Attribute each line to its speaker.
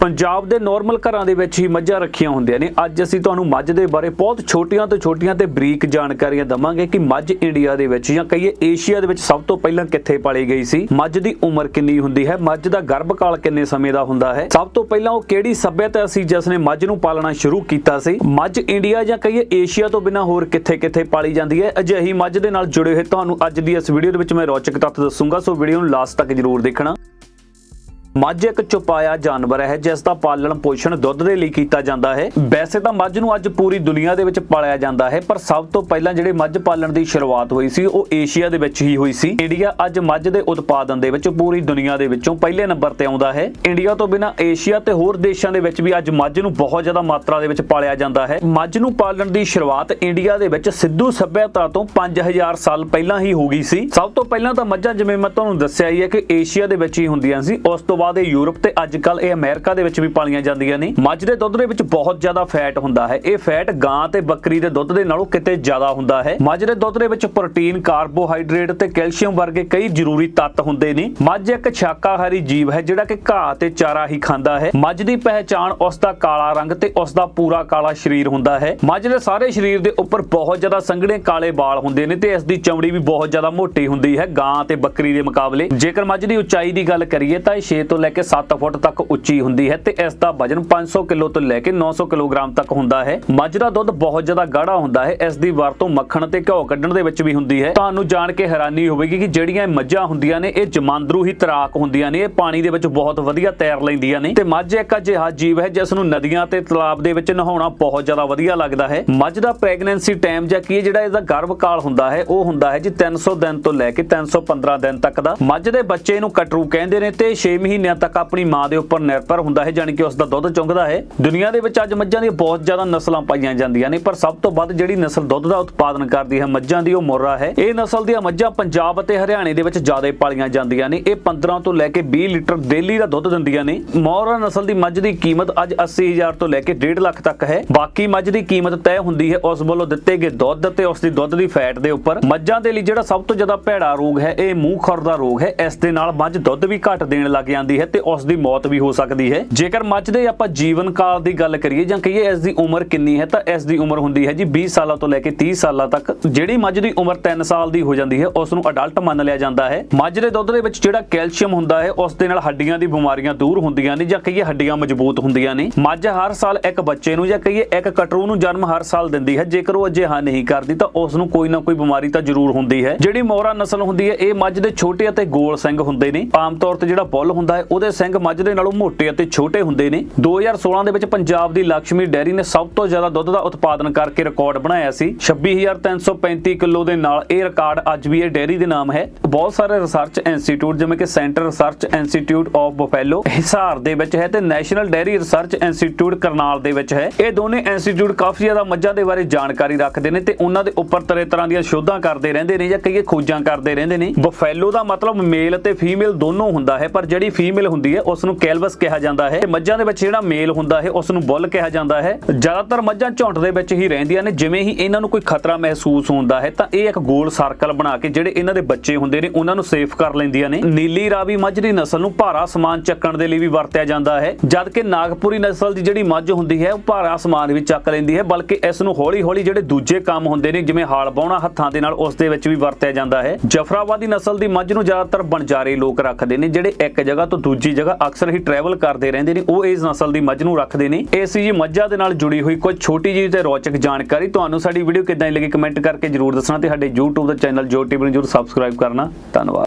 Speaker 1: ਪੰਜਾਬ ਦੇ ਨਾਰਮਲ ਘਰਾਂ ਦੇ ਵਿੱਚ ਹੀ ਮੱਝਾਂ ਰੱਖੀਆਂ ਹੁੰਦੀਆਂ ਨੇ। ਅੱਜ ਅਸੀਂ ਤੁਹਾਨੂੰ ਮੱਝ ਦੇ ਬਾਰੇ ਬਹੁਤ ਛੋਟੀਆਂ ਤੋਂ ਛੋਟੀਆਂ ਤੇ ਬਰੀਕ ਜਾਣਕਾਰੀਆਂ ਦਵਾਂਗੇ ਕਿ ਮੱਝ ਇੰਡੀਆ ਦੇ ਵਿੱਚ ਜਾਂ ਕਹੀਏ ਏਸ਼ੀਆ ਦੇ ਵਿੱਚ ਸਭ ਤੋਂ ਪਹਿਲਾਂ ਕਿੱਥੇ ਪਾਲੀ ਗਈ ਸੀ। ਮੱਝ ਦੀ ਉਮਰ ਕਿੰਨੀ ਹੁੰਦੀ ਹੈ? ਮੱਝ ਦਾ ਗਰਭਕਾਲ ਕਿੰਨੇ ਸਮੇਂ ਦਾ ਹੁੰਦਾ ਹੈ? ਸਭ ਤੋਂ ਪਹਿਲਾਂ ਉਹ ਕਿਹੜੀ ਸੱਭਿਅਤਾ ਸੀ ਜਿਸ ਨੇ ਮੱਝ ਨੂੰ ਪਾਲਣਾ ਸ਼ੁਰੂ ਕੀਤਾ ਸੀ? ਮੱਝ ਇੰਡੀਆ ਜਾਂ ਕਹੀਏ ਏਸ਼ੀਆ ਤੋਂ ਬਿਨਾਂ ਹੋਰ ਕਿੱਥੇ-ਕਿੱਥੇ ਪਾਲੀ ਜਾਂਦੀ ਹੈ? ਅਜਿਹੀ ਮੱਝ ਦੇ ਨਾਲ ਜੁੜੇ ਹੋਏ ਤੁਹਾਨੂੰ ਅੱਜ ਦੀ ਇਸ ਵੀਡੀਓ ਦੇ ਵਿੱਚ ਮੈਂ ਰੌਚਕ ਤੱਥ ਦੱਸੂਗਾ। ਸੋ ਵੀਡੀਓ ਨੂੰ ਲਾਸਟ ਤੱਕ ਜਰੂਰ ਦੇਖਣਾ। ਮੱਝ ਇੱਕ ਚੁਪਾਇਆ ਜਾਨਵਰ ਹੈ, ਜਿਸ ਦਾ ਪਾਲਣ ਪੋਸ਼ਣ ਦੁੱਧ ਦੇ ਲਈ ਕੀਤਾ ਜਾਂਦਾ ਹੈ। ਵੈਸੇ ਤਾਂ ਮੱਝ ਨੂੰ ਅੱਜ ਪੂਰੀ ਦੁਨੀਆ ਦੇ ਵਿੱਚ ਪਾਲਿਆ ਜਾਂਦਾ ਹੈ, ਪਰ ਸਭ ਤੋਂ ਪਹਿਲਾਂ ਜਿਹੜੇ ਮੱਝ ਪਾਲਣ ਦੀ ਸ਼ੁਰੂਆਤ ਹੋਈ ਸੀ, ਉਹ ਏਸ਼ੀਆ ਦੇ ਵਿੱਚ ਹੀ ਹੋਈ ਸੀ। ਇੰਡੀਆ ਅੱਜ ਮੱਝ ਦੇ ਉਤਪਾਦਨ ਦੇ ਵਿੱਚ ਪੂਰੀ ਦੁਨੀਆ ਦੇ ਵਿੱਚੋਂ ਪਹਿਲੇ ਨੰਬਰ ਤੇ ਆਉਂਦਾ ਹੈ। ਇੰਡੀਆ ਤੋਂ ਬਿਨਾਂ ਏਸ਼ੀਆ ਤੇ ਹੋਰ ਦੇਸ਼ਾਂ ਦੇ ਵਿੱਚ ਵੀ ਅੱਜ ਮੱਝ ਨੂੰ ਬਹੁਤ ਜ਼ਿਆਦਾ ਮਾਤਰਾ ਦੇ ਵਿੱਚ ਪਾਲਿਆ ਜਾਂਦਾ ਹੈ। ਮੱਝ ਨੂੰ ਪਾਲਣ ਦੀ ਸ਼ੁਰੂਆਤ ਇੰਡੀਆ ਦੇ ਵਿੱਚ ਸਿੱਧੂ ਸੱਭਿਅਤਾ ਤੋਂ 5000 ਸਾਲ ਪਹਿਲਾਂ ਹੀ ਹੋ ਗਈ ਸੀ। ਸਭ ਤੋਂ ਪਹਿਲਾਂ ਤਾਂ ਮੱਝਾਂ, ਜਿਵੇਂ ਮੈਂ ਤੁਹਾਨੂੰ ਦੱਸਿਆ ਹੀ ਹੈ ਕਿ ਏਸ਼ੀਆ ਦੇ ਵਿੱਚ ਹੀ ਹੁੰਦੀਆਂ ਸੀ, ਉਸ ਤੋਂ ਬਾਅਦ ਇਹ ਯੂਰਪ ਤੇ ਅੱਜ ਕੱਲ ਇਹ ਅਮਰੀਕਾ ਦੇ ਵਿੱਚ ਵੀ ਪਾਲੀਆਂ ਜਾਂਦੀਆਂ ਨੇ। ਮੱਝ ਦੇ ਦੁੱਧ ਦੇ ਵਿੱਚ ਬਹੁਤ ਜ਼ਿਆਦਾ ਫੈਟ ਹੁੰਦਾ ਹੈ। ਇਹ ਫੈਟ ਗਾਂ ਤੇ ਬੱਕਰੀ ਦੇ ਦੁੱਧ ਦੇ ਨਾਲੋਂ ਕਿਤੇ ਜ਼ਿਆਦਾ ਹੁੰਦਾ ਹੈ। ਮੱਝ ਦੇ ਦੁੱਧ ਦੇ ਵਿੱਚ ਪ੍ਰੋਟੀਨ, ਕਾਰਬੋਹਾਈਡਰੇਟ ਤੇ ਕੈਲਸ਼ੀਅਮ ਵਰਗੇ ਕਈ ਜ਼ਰੂਰੀ ਤੱਤ ਹੁੰਦੇ ਨੇ। ਮੱਝ ਇੱਕ ਸ਼ਾਕਾਹਾਰੀ ਜੀਵ ਹੈ, ਜਿਹੜਾ ਕਿ ਘਾਹ ਤੇ ਚਾਰਾ ਹੀ ਖਾਂਦਾ ਹੈ। ਮੱਝ ਦੀ ਪਹਿਚਾਣ ਉਸ ਦਾ ਕਾਲਾ ਰੰਗ ਤੇ ਉਸ ਦਾ ਪੂਰਾ ਕਾਲਾ ਸਰੀਰ ਹੁੰਦਾ ਹੈ। ਮੱਝ ਦੇ ਸਾਰੇ ਸਰੀਰ ਦੇ ਉੱਪਰ ਬਹੁਤ ਜ਼ਿਆਦਾ ਸੰਘਣੇ ਕਾਲੇ ਵਾਲ ਹੁੰਦੇ ਨੇ ਤੇ ਇਸ ਦੀ ਚਮੜੀ ਵੀ ਬਹੁਤ ਜ਼ਿਆਦਾ ਮੋਟੀ ਹੁੰਦੀ ਹੈ। ਗਾਂ ਤੇ ਬੱਕਰੀ ਦੇ ਮੁਕਾਬਲੇ। ਜੇਕਰ ਮੱਝ ਦੀ ਉਚਾਈ ਦੀ ਗੱਲ ਕਰੀਏ ਤਾਂ ਇਹ 6 ਤੋਂ ਲੈ ਕੇ 7 ਫੁੱਟ ਤੱਕ ਉੱਚੀ ਹੁੰਦੀ ਹੈ ਤੇ ਇਸ ਦਾ ਵਜਨ 500 ਕਿਲੋ ਤੋਂ ਲੈ ਕੇ 900 ਕਿਲੋਗ੍ਰਾਮ ਤੱਕ ਹੁੰਦਾ ਹੈ। ਮੱਝ ਦਾ ਦੁੱਧ ਬਹੁਤ ਜ਼ਿਆਦਾ ਗਾੜਾ ਹੁੰਦਾ ਹੈ। ਇਸ ਦੀ ਵਰਤੋਂ ਮੱਖਣ ਤੇ ਘਿਓ ਕੱਢਣ ਦੇ ਵਿੱਚ ਵੀ ਹੁੰਦੀ ਹੈ। ਤੁਹਾਨੂੰ ਜਾਣ ਕੇ ਹੈਰਾਨੀ ਹੋਵੇਗੀ ਕਿ ਜਿਹੜੀਆਂ ਮੱਝਾਂ ਹੁੰਦੀਆਂ ਨੇ, ਇਹ ਜਮਾਂਦਰੂ ਹੀ ਤਰਾਕ ਹੁੰਦੀਆਂ ਨੇ। ਇਹ ਪਾਣੀ ਦੇ ਵਿੱਚ ਬਹੁਤ ਵਧੀਆ ਤੈਰ ਲੈਂਦੀਆਂ ਨੇ। ਤੇ ਮੱਝ ਇੱਕ ਅਜਿਹਾ ਜੀਵ ਹੈ, ਜਿਸ ਨੂੰ ਨਦੀਆਂ ਤੇ ਤਲਾਬ ਦੇ ਵਿੱਚ ਨਹਾਉਣਾ ਬਹੁਤ ਜ਼ਿਆਦਾ ਵਧੀਆ ਲੱਗਦਾ ਹੈ। ਮੱਝ ਦਾ ਪ੍ਰੈਗਨੈਂਸੀ ਟਾਈਮ ਜਾਂ ਕੀ ਹੈ, ਜਿਹੜਾ ਇਹਦਾ ਗਰਭਕਾਲ ਹੁੰਦਾ ਹੈ, ਉਹ ਹੁੰਦਾ ਹੈ ਜੀ 300 ਦਿਨ ਤੋਂ ਲੈ ਕੇ 315 ਦਿਨ ਤੱਕ ਦਾ। ਮੱਝ ਦੇ ਬੱਚੇ ਨੂੰ ਕਟਰੂ ਕਹਿੰਦੇ ਨੇ ਤੇ 6 ਮਹੀਨਿਆਂ ਤੱਕ ਆਪਣੀ ਮਾਂ ਦੇ ਉੱਪਰ ਨਿਰਭਰ ਹੁੰਦਾ ਹੈ, ਜਾਣੀ ਕਿ ਉਸ ਦਾ ਦੁੱਧ ਚੁੰਗਦਾ ਹੈ। ਦੁਨੀਆ ਦੇ ਵਿੱਚ ਅੱਜ ਮੱਝਾਂ ਦੀਆਂ ਬਹੁਤ ਜ਼ਿਆਦਾ ਨਸਲਾਂ ਪਾਈਆਂ ਜਾਂਦੀਆਂ ਨੇ, ਪਰ ਸਭ ਤੋਂ ਵੱਧ ਜਿਹੜੀ ਨਸਲ ਦੁੱਧ ਦਾ ਉਤਪਾਦਨ ਕਰਦੀ ਹੈ ਮੱਝਾਂ ਦੀ, ਉਹ ਮੁਰਰਾ ਹੈ। ਇਹ ਨਸਲ ਦੀਆਂ ਮੱਝਾਂ ਪੰਜਾਬ ਅਤੇ ਹਰਿਆਣੇ ਦੇ ਵਿੱਚ ਜ਼ਿਆਦਾ ਪਾਲੀਆਂ ਜਾਂਦੀਆਂ ਨੇ। ਇਹ 15 ਤੋਂ ਲੈ ਕੇ 20 ਲੀਟਰ ਡੇਲੀ ਦਾ ਦੁੱਧ ਦਿੰਦੀਆਂ ਨੇ। ਮੌਰਾ ਨਸਲ ਦੀ ਮੱਝ ਦੀ ਕੀਮਤ ਅੱਜ 80000 ਤੋਂ ਲੈ ਕੇ 1.5 ਲੱਖ ਤੱਕ ਹੈ। ਬਾਕੀ ਮੱਝ ਦੀ ਕੀਮਤ ਤੈਅ ਹੁੰਦੀ ਹੈ, ਉਸ ਵੱਲੋਂ ਦਿੱਤੇ ਗਏ ਦੁੱਧ ਤੇ ਉਸ ਦੀ ਦੁੱਧ ਦੀ ਫੈਟ ਦੇ ਉੱਪਰ। ਮੱਝਾਂ ਦੇ ਲਈ ਜਿਹੜਾ ਸਭ ਤੋਂ ਜ਼ਿਆਦਾ ਭੈੜਾ ਰੋਗ ਹੈ, ਇਹ ਮੂੰਹ ਖੁਰ ਦਾ ਰੋਗ ਹੈ। ਇਸ ਦੇ ਨਾਲ ਮੱਝ ਦੁੱਧ ਵੀ ਘੱਟ ਦੇਣ ਲੱਗ ਜਾਂਦੀ ਹੈ ਤੇ ਉਸ ਦੀ ਮੌਤ ਵੀ ਹੋ ਸਕਦੀ ਹੈ। ਜੇਕਰ ਮੱਝ ਦੇ ਆਪਾਂ ਜੀਵਨ ਕਾਲ ਦੀ ਗੱਲ ਕਰੀਏ ਜਾਂ ਕਹੀਏ ਇਸ ਦੀ ਉਮਰ ਕਿੰਨੀ ਹੈ, ਤਾਂ ਇਸ ਦੀ ਉਮਰ ਹੁੰਦੀ ਹੈ ਜੀ 20 ਸਾਲਾਂ ਤੋਂ ਲੈ ਕੇ 30 ਸਾਲਾਂ ਤੱਕ। ਜਿਹੜੀ ਮੱਝ ਦੀ ਉਮਰ 3 ਸਾਲ ਦੀ ਹੋ ਜਾਂਦੀ ਹੈ ਉਸ ਨੂੰ ਅਡਲਟ ਮੰਨ ਲਿਆ ਜਾਂਦਾ ਹੈ। ਮੱਝ ਦੇ ਦੁੱਧ ਦੇ ਵਿੱਚ ਜਿਹੜਾ ਕੈਲਸ਼ੀਅਮ ਹੁੰਦਾ ਹੈ, ਉਸ ਦੇ ਨਾਲ ਹੱਡੀਆਂ ਦੀ ਬਿਮਾਰੀਆਂ ਦੂਰ ਹੁੰਦੀਆਂ ਨੇ ਜਾਂ ਕਹੀਏ ਹੱਡੀਆਂ ਮਜ਼ਬੂਤ ਹੁੰਦੀਆਂ ਨੇ। ਮੱਝ ਹਰ ਸਾਲ ਇੱਕ ਬੱਚੇ ਨੂੰ ਜਾਂ ਕਹੀਏ ਇੱਕ ਕਟਰੂ ਨੂੰ ਜਨਮ ਹਰ ਸਾਲ ਦਿੰਦੀ ਹੈ। ਜੇਕਰ ਉਹ ਅਜਿਹਾ ਨਹੀਂ ਕਰਦੀ, ਤਾਂ ਉਸ ਨੂੰ ਕੋਈ ਨਾ ਕੋਈ ਬਿਮਾਰੀ ਤਾਂ ਜ਼ਰੂਰ ਹੁੰਦੀ ਹੈ। ਜਿਹੜੀ ਮੋਹਰਾ ਨਸਲ ਹੁੰਦੀ ਹੈ, ਇਹ ਮੱਝ ਦੇ ਛੋਟੇ ਅਤੇ ਗੋਲ ਸਿੰਘ ਹੁੰਦੇ ਨੇ। ਆਮ ਤੌਰ ਤੇ ਜਿਹੜਾ ਬੁੱਲ ਹੁੰਦਾ ਹੈ ਉਹਦੇ ਸਿੰਘ ਮੱਝ ਦੇ ਨਾਲੋਂ ਮੋਟੇ ਅਤੇ ਛੋਟੇ ਹੁੰਦੇ ਨੇ। 2016 ਦੇ ਵਿੱਚ ਪੰਜਾਬ ਦੀ ਲక్ష్ਮੀ ਡੈਰੀ ਨੇ ਸਭ ਤੋਂ ਜ਼ਿਆਦਾ ਦੁੱਧ ਦਾ ਉਤਪਾਦਨ ਕਰਕੇ ਰਿਕਾਰਡ ਬਣਾਇਆ ਸੀ। 26335 ਕਿਲੋ ਦੇ ਨਾਲ ਇਹ ਰਿਕਾਰਡ ਅੱਜ ਵੀ ਇਹ ਡੈਰੀ ਦੇ ਨਾਮ ਹੈ। ਬਹੁਤ ਸਾਰੇ ਰਿਸਰਚ ਇੰਸਟੀਚਿਊਟ ਜਿਵੇਂ ਕਿ centre research institute of buffalo, Hisar ਦੇ ਵਿੱਚ ਹੈ ਤੇ national dairy research institute Karnal ਦੇ ਵਿੱਚ ਹੈ। ਇਹ ਦੋਨੇ ਇੰਸਟੀਚਿਊਟ ਕਾਫੀ ਜ਼ਿਆਦਾ ਮੱਝਾਂ ਦੇ ਬਾਰੇ ਜਾਣਕਾਰੀ ਰੱਖਦੇ ਨੇ ਤੇ ਉਹਨਾਂ ਦੇ ਉੱਪਰ ਤਰ੍ਹਾਂ ਤਰ੍ਹਾਂ ਦੀਆਂ ਸ਼ੋਧਾਂ ਕਰਦੇ ਰਹਿੰਦੇ ਨੇ ਜਾਂ ਕਈ ਖੋਜਾਂ ਕਰਦੇ ਰਹਿੰਦੇ ਨੇ। ਬਫੈਲੋ ਦਾ ਮਤਲਬ ਮੇਲ ਅਤੇ ਫੀਮੇਲ ਦੋਨੋਂ ਹੁੰਦਾ ਹੈ, ਪਰ ਜਿਹੜੀ ਫੀਮੇਲ ਹੁੰਦੀ ਹੈ ਉਸ ਨੂੰ ਕੈਲਵਸ ਕਿਹਾ ਜਾਂਦਾ ਹੈ। ਤੇ ਮੱਝਾਂ ਦੇ ਵਿੱਚ ਜਿਹੜਾ ਮੇਲ ਹੁੰਦਾ ਹੈ ਉਸ ਨੂੰ ਬੁੱਲ ਕਿਹਾ ਜਾਂਦਾ ਹੈ। ਜ਼ਿਆਦਾਤਰ ਮੱਝਾਂ ਝੁੰਡ ਦੇ ਵਿੱਚ ਹੀ ਰਹਿੰਦੀਆਂ ਨੇ, ਜਿਵੇਂ ਹੀ ਇਹਨਾਂ ਨੂੰ ਕੋਈ ਖਤਰਾ ਮਹਿਸੂਸ ਹੁੰਦਾ ਹੈ, ਤਾਂ ਇਹ ਇੱਕ ਗੋਲ ਸਰਕਲ ਬਣਾ ਕੇ ਜਿਹੜੇ ਇਹਨਾਂ ਦੇ ਬੱਚੇ ਹੁੰਦੇ ਨੇ, ਉਹਨਾਂ ਨੂੰ ਸੇਫ ਕਰ ਲੈਂਦੀਆਂ ਨੇ। ਨੀਲੀ ਰਾਵੀ ਮੱਝ ਦੀ ਨਸਲ ਨੂੰ ਭਾਰਾ ਸਮਾਨ ਚੱਕਣ ਦੇ ਲਈ ਵੀ ਵਰਤਿਆ ਜਾਂਦਾ ਹੈ ਜਦ ਨਾਗਪੁਰੀ ਨਸਲ ਦੀ ਜਿਹੜੀ ਮੱਝ ਹੁੰਦੀ ਹੈ, ਉਹ ਭਾਰਾ ਸਮਾਨ ਵੀ ਚੱਕ ਲੈਂਦੀ ਹੈ, ਬਲਕਿ ਇਸ ਨੂੰ ਹੌਲੀ-ਹੌਲੀ ਜਿਹੜੇ ਦੂਜੇ ਕੰਮ ਹੁੰਦੇ ਨੇ, ਜਿਵੇਂ ਹਾਲ ਬਾਉਣਾ ਹੱਥਾਂ ਦੇ ਨਾਲ, ਉਸ ਦੇ ਵਿੱਚ ਵੀ ਵਰਤਿਆ ਜਾਂਦਾ ਹੈ। ਜਫਰਾਬਾਦੀ ਨਸਲ ਦੀ ਮੱਝ ਨੂੰ ਜ਼ਿਆਦਾਤਰ ਬਣਜਾਰੇ ਲੋਕ ਰੱਖਦੇ ਨੇ, ਜਿਹੜੇ ਇੱਕ ਜਗ੍ਹਾ ਤੋਂ ਦੂਜੀ ਜਗ੍ਹਾ ਅਕਸਰ ਹੀ ਟਰੈਵਲ ਕਰਦੇ ਰਹਿੰਦੇ ਨੇ, ਉਹ ਇਸ ਨਸਲ ਦੀ ਮੱਝ ਨੂੰ ਰੱਖਦੇ ਨੇ। ਇਸ ਜੀ ਮੱਝਾਂ ਦੇ ਨਾਲ ਜੁੜੀ ਹੋਈ ਕੋਈ ਛੋਟੀ ਜਿਹੀ ਤੇ ਰੌਚਕ ਜਾਣਕਾਰੀ। ਤੁਹਾਨੂੰ ਸਾਡੀ ਵੀਡੀਓ ਕਿੱਦਾਂ ਦੀ ਲੱਗੀ ਕਮੈਂਟ ਕਰਕੇ ਜਰੂਰ ਦੱਸਣਾ ਤੇ ਸਾਡੇ YouTube ਦਾ ਚੈਨਲ ਜੋ ਟੀਵੀ ਨੂੰ ਜਰੂਰ ਸਬਸਕ੍ਰਾਈਬ ਕਰਨਾ। ਧੰਨਵਾਦ।